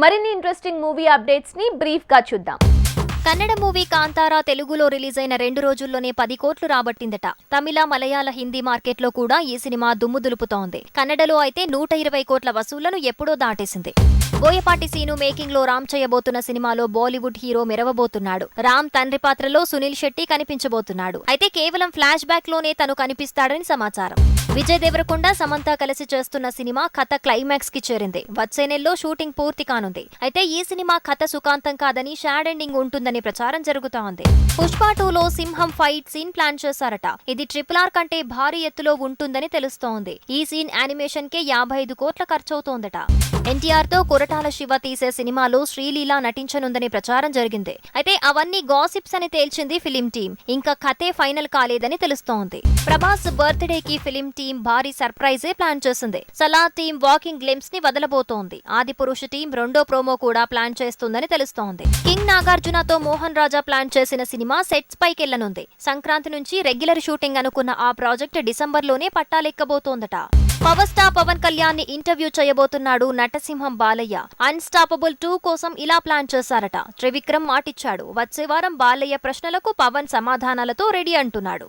మరిన్ని interesting movie అప్డేట్స్ని బ్రీఫ్గా చూద్దాం. కన్నడ మూవీ కాంతారా తెలుగులో రిలీజ్ అయిన రెండు రోజుల్లోనే పది కోట్లు రాబట్టిందట. తమిళ మలయాళ హిందీ మార్కెట్లో కూడా ఈ సినిమా దుమ్ము దులుపుతోంది. కన్నడలో అయితే నూట ఇరవై కోట్ల వసూళ్ళను ఎప్పుడో దాటేసింది. బోయపాటి సీను మేకింగ్లో రామ్ చేయబోతున్న సినిమాలో బాలీవుడ్ హీరో మెరవబోతున్నాడు. రామ్ తండ్రి పాత్రలో సునీల్ శెట్టి కనిపించబోతున్నాడు. అయితే కేవలం ఫ్లాష్ బ్యాక్లోనే తను కనిపిస్తాడని సమాచారం. విజయ్ దేవరకొండ సమంత కలిసి చేస్తున్న సినిమా కథ క్లైమాక్స్కి చేరింది. వచ్చే నెలలో షూటింగ్ పూర్తి కానుంది. అయితే ఈ సినిమా కథ సుఖాంతం కాదని షాడ్ ఎండింగ్ ఉంటుందని ప్రచారం జరుగుతా ఉంది పుష్ప టూలో సింహం ఫైట్ సీన్ ప్లాన్ చేశారట. ఇది ట్రిపుల్ ఆర్ కంటే భారీ ఎత్తులో ఉంటుందని తెలుస్తోంది. ఈ సీన్ యానిమేషన్ కే యాభై ఐదు కోట్ల ఖర్చవుతోందట. ఎన్టీఆర్తో కొరటాల శివ తీసే సినిమాలో శ్రీలీల నటించనుందని ప్రచారం జరిగింది. అయితే అవన్నీ గాసిప్స్ అని తేల్చింది ఫిలిం టీం ఇంకా కథే ఫైనల్ కాలేదని తెలుస్తోంది. ప్రభాస్ బర్త్డే కి ఫిలిం టీం భారీ సర్ప్రైజే ప్లాన్ చేసింది. సలా టీం వాకింగ్ గ్లిమ్స్ని వదలబోతోంది. ఆది పురుష టీం రెండో ప్రోమో కూడా ప్లాన్ చేస్తుందని తెలుస్తోంది. కింగ్ నాగార్జునతో మోహన్ రాజా ప్లాన్ చేసిన సినిమా సెట్స్ పైకెళ్ళనుంది. సంక్రాంతి నుంచి రెగ్యులర్ షూటింగ్ అనుకున్న ఆ ప్రాజెక్ట్ డిసెంబర్లోనే పట్టాలెక్కబోతోందట. పవర్ స్టార్ పవన్ కళ్యాణ్ని ఇంటర్వ్యూ చేయబోతున్నాడు నటసింహం బాలయ్య. అన్స్టాపబుల్ టూ కోసం ఇలా ప్లాన్ చేశారట. త్రివిక్రమ్ మాటిచ్చాడు. వచ్చే వారం బాలయ్య ప్రశ్నలకు పవన్ సమాధానాలతో రెడీ అంటున్నాడు.